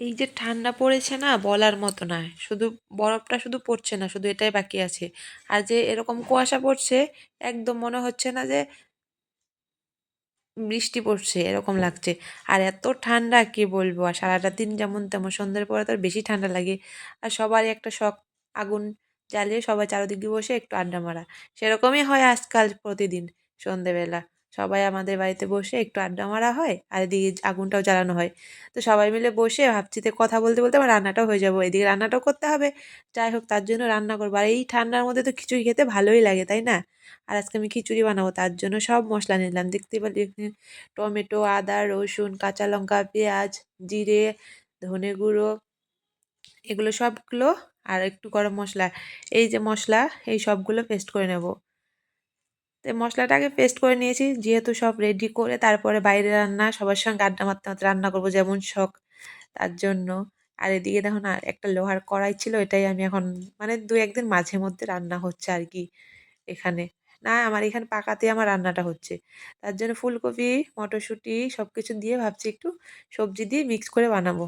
এই যে ঠান্ডা পড়েছে না বলার মতো নয়। শুধু বরফটা শুধু পড়ছে না, শুধু এটাই বাকি আছে। আর যে এরকম কুয়াশা পড়ছে, একদম মনে হচ্ছে না যে বৃষ্টি পড়ছে, এরকম লাগছে। আর এত ঠান্ডা, কি বলব? আর সারাটা দিন যেমন তেমন, সন্ধ্যের পরে তো বেশি ঠান্ডা লাগে। আর সবারই একটা শখ, আগুন জ্বালিয়ে সবাই চারদিকে বসে একটু আড্ডা মারা। সেরকমই হয় আজকাল প্রতিদিন সন্ধেবেলা সবাই আমাদের বাড়িতে বসে একটু আড্ডা মারা হয় আর এদিকে আগুনটাও জ্বালানো হয়। তো সবাই মিলে বসে ভাবছি যে কথা বলতে বলতে আমার রান্নাটাও হয়ে যাব। এদিকে রান্নাটাও করতে হবে। যাই হোক, তার জন্য রান্না করব। আর এই ঠান্ডার মধ্যে তো খিচুড়ি খেতে ভালোই লাগে, তাই না? আর আজকে আমি খিচুড়ি বানাবো, তার জন্য সব মশলা নিলাম। দেখতে পারি টমেটো, আদা, রসুন, কাঁচা লঙ্কা, পেঁয়াজ, জিরে, ধনে গুঁড়ো, এগুলো সবগুলো আর একটু গরম মশলা। এই যে মশলা, এই সবগুলো পেস্ট করে নেব। তো মশলাটাকে পেস্ট করে নিয়েছি। যেহেতু সব রেডি করে তারপরে বাইরে রান্না, সবার সঙ্গে আড্ডা মারতে মারতে রান্না করব যেমন শখ, তার জন্য। আর এদিকে দেখুন, আর একটা লোহার কড়াই ছিল, এটাই আমি এখন মানে দু একদিন মাঝে মধ্যে রান্না হচ্ছে আর কি এখানে। না, আমার এখানে পাকাতে আমার রান্নাটা হচ্ছে। তার জন্য ফুলকপি, মটরশুঁটি সব কিছু দিয়ে ভাবছি একটু সবজি দিয়ে মিক্স করে বানাবো।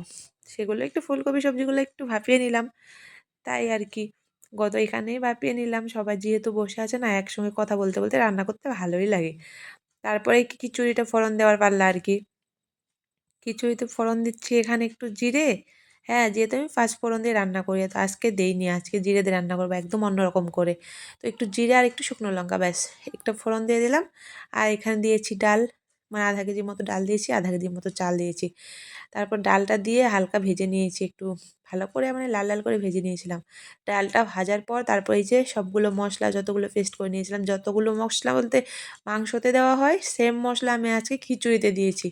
সেগুলো একটু ফুলকপি সবজিগুলো একটু ভাপিয়ে নিলাম, তাই আর কি। গত এখানেই বাপিয়ে নিলাম, সবাই যেহেতু বসে আছে না একসঙ্গে কথা বলতে বলতে রান্না করতে ভালোই লাগে। তারপরে খিচুড়িটা ফোড়ন দেওয়ার পারলা আর কি। খিচুড়িতে ফোড়ন দিচ্ছি এখানে একটু জিরে। হ্যাঁ যেহেতু আমি ফার্স্ট ফোড়ন দিয়ে রান্না করি, তো আজকে দেইনি, আজকে জিরে দিয়ে রান্না করব একদম অন্যরকম করে। তো একটু জিরে আর একটু শুকনো লঙ্কা ব্যাস, একটা ফোড়ন দিয়ে দিলাম। আর এখানে দিয়েছি ডাল। মানে আধা কেজির মতো ডাল দিয়েছি, আধা কেজির মতো চাল দিয়েছি। তারপর ডালটা দিয়ে হালকা ভেজে নিয়েছি একটু, ভালো করে মানে লাল লাল করে ভেজে নিয়েছিলাম। ডালটা ভাজার পর তারপর এই যে সবগুলো মশলা যতগুলো পেস্ট করে নিয়েছিলাম, যতগুলো মশলা বলতে মাংসতে দেওয়া হয় সেম মশলা আমি আজকে খিচুড়িতে দিয়েছি।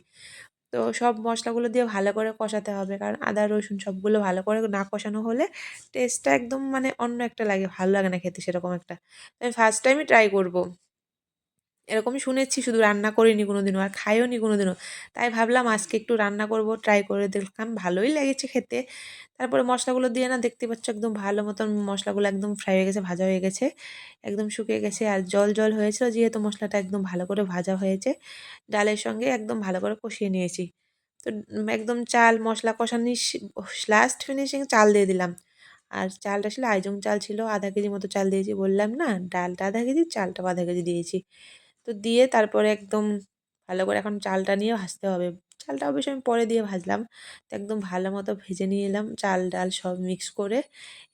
তো সব মশলাগুলো দিয়ে ভালো করে কষাতে হবে, কারণ আদা, রসুন সবগুলো ভালো করে না কষানো হলে টেস্টটা একদম মানে অন্য একটা লাগে, ভালো লাগে না খেতে সেরকম একটা। আমি ফার্স্ট টাইমই ট্রাই করব। এরকমই শুনেছি, শুধু রান্না করিনি কোনো দিনও আর খাইও নি কোনো দিনও তাই ভাবলাম আজকে একটু রান্না করব ট্রাই করে দেখলাম ভালোই লেগেছে খেতে। তারপরে মশলাগুলো দিয়ে না দেখতে পাচ্ছ একদম ভালো মতন মশলাগুলো একদম ফ্রাই হয়ে গেছে, ভাজা হয়ে গেছে, একদম শুকিয়ে গেছে আর জল জল হয়েছিল যেহেতু মশলাটা একদম ভালো করে ভাজা হয়েছে, ডালের সঙ্গে একদম ভালো করে কষিয়ে নিয়েছি। তো একদম চাল, মশলা কষানি লাস্ট ফিনিশিং চাল দিয়ে দিলাম। আর চালটা ছিল আইজং চাল ছিল, আধা কেজি মতো চাল দিয়েছি, বললাম না ডালটা আধা কেজি, চালটা আধা কেজি দিয়েছি। তো দিয়ে তারপরে একদম ভালো করে এখন চালটা নিয়ে ভাজতে হবে। চালটা অবশ্য আমি পরে দিয়ে ভাজলাম। তো একদম ভালো মতো ভেজে নিয়ে এলাম। চাল ডাল সব মিক্স করে।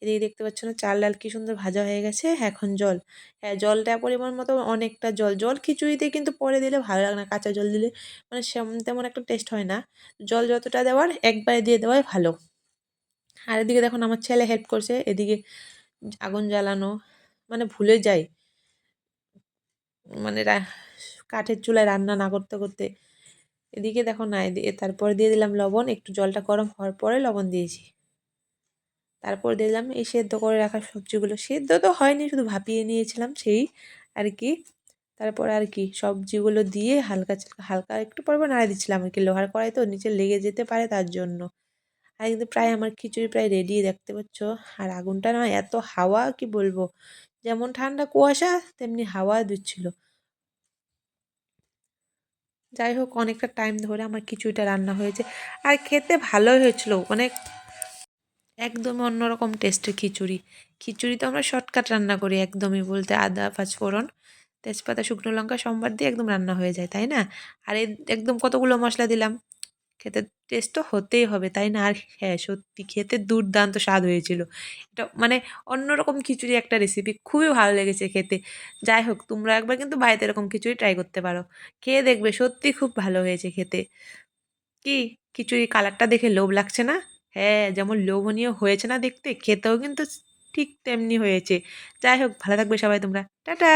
এদিকে দেখতে পাচ্ছ না, চাল ডাল কী সুন্দর ভাজা হয়ে গেছে। এখন জল। হ্যাঁ জলটা পরিমাণ মতো অনেকটা জল। জল খিচুড়িতে কিন্তু পরে দিলে ভালো লাগে না। কাঁচা জল দিলে মানে সেমন তেমন একটা টেস্ট হয় না। জল যতটা দেওয়ার একবারে দিয়ে দেওয়াই ভালো। আর এদিকে দেখুন আমার ছেলে হেল্প করছে। এদিকে আগুন জ্বালানো মানে ভুলে যাই। মানে কাঠের চুলায় রান্না না করতে করতে এদিকে দেখো না এদিকে তারপর দিয়ে দিলাম লবণ, একটু জলটা গরম হওয়ার পরে লবণ দিয়েছি। তারপর দিয়ে দিলাম এই সেদ্ধ করে রাখা সবজিগুলো। সেদ্ধ তো হয়নি, শুধু ভাপিয়ে নিয়েছিলাম সেই আর কি। তারপর আর কি, সবজিগুলো দিয়ে হালকা হালকা একটু পর নাড়া দিচ্ছিলাম আর কি। লোহার কড়াই তো নিচে লেগে যেতে পারে তার জন্য। আর কিন্তু প্রায় আমার খিচুড়ি প্রায় রেডি দেখতে পাচ্ছ। আর আগুনটা না এত হাওয়া, কি বলব? যেমন ঠান্ডা কুয়াশা, তেমনি হাওয়া দিচ্ছিল। যাই হোক, অনেকটা টাইম ধরে আমার খিচুড়িটা রান্না হয়েছে। আর খেতে ভালোই হয়েছিল মানে একদমই অন্যরকম টেস্টের খিচুড়ি। খিচুড়ি তো আমরা শর্টকাট রান্না করি একদমই বলতে আদা, পাঁচফোড়ন, তেজপাতা, শুকনো লঙ্কা, সোমবার দিয়ে একদম রান্না হয়ে যায়, তাই না? আর একদম কতগুলো মশলা দিলাম? খেতে টেস্ট তো হতেই হবে, তাই না? আর হ্যাঁ সত্যি খেতে দুর্দান্ত স্বাদ হয়েছিল। এটা মানে অন্যরকম খিচুড়ি একটা রেসিপি খুবই ভালো লেগেছে খেতে। যাই হোক, তোমরা একবার কিন্তু বাড়িতে এরকম খিচুড়ি ট্রাই করতে পারো। খেয়ে দেখবে সত্যি খুব ভালো হয়েছে খেতে। কি? খিচুড়ি কালারটা দেখে লোভ লাগছে না? হ্যাঁ যেমন লোভনীয় হয়েছে না দেখতে, খেতেও কিন্তু ঠিক তেমনি হয়েছে। যাই হোক, ভালো থাকবে সবাই তোমরা। টাটা!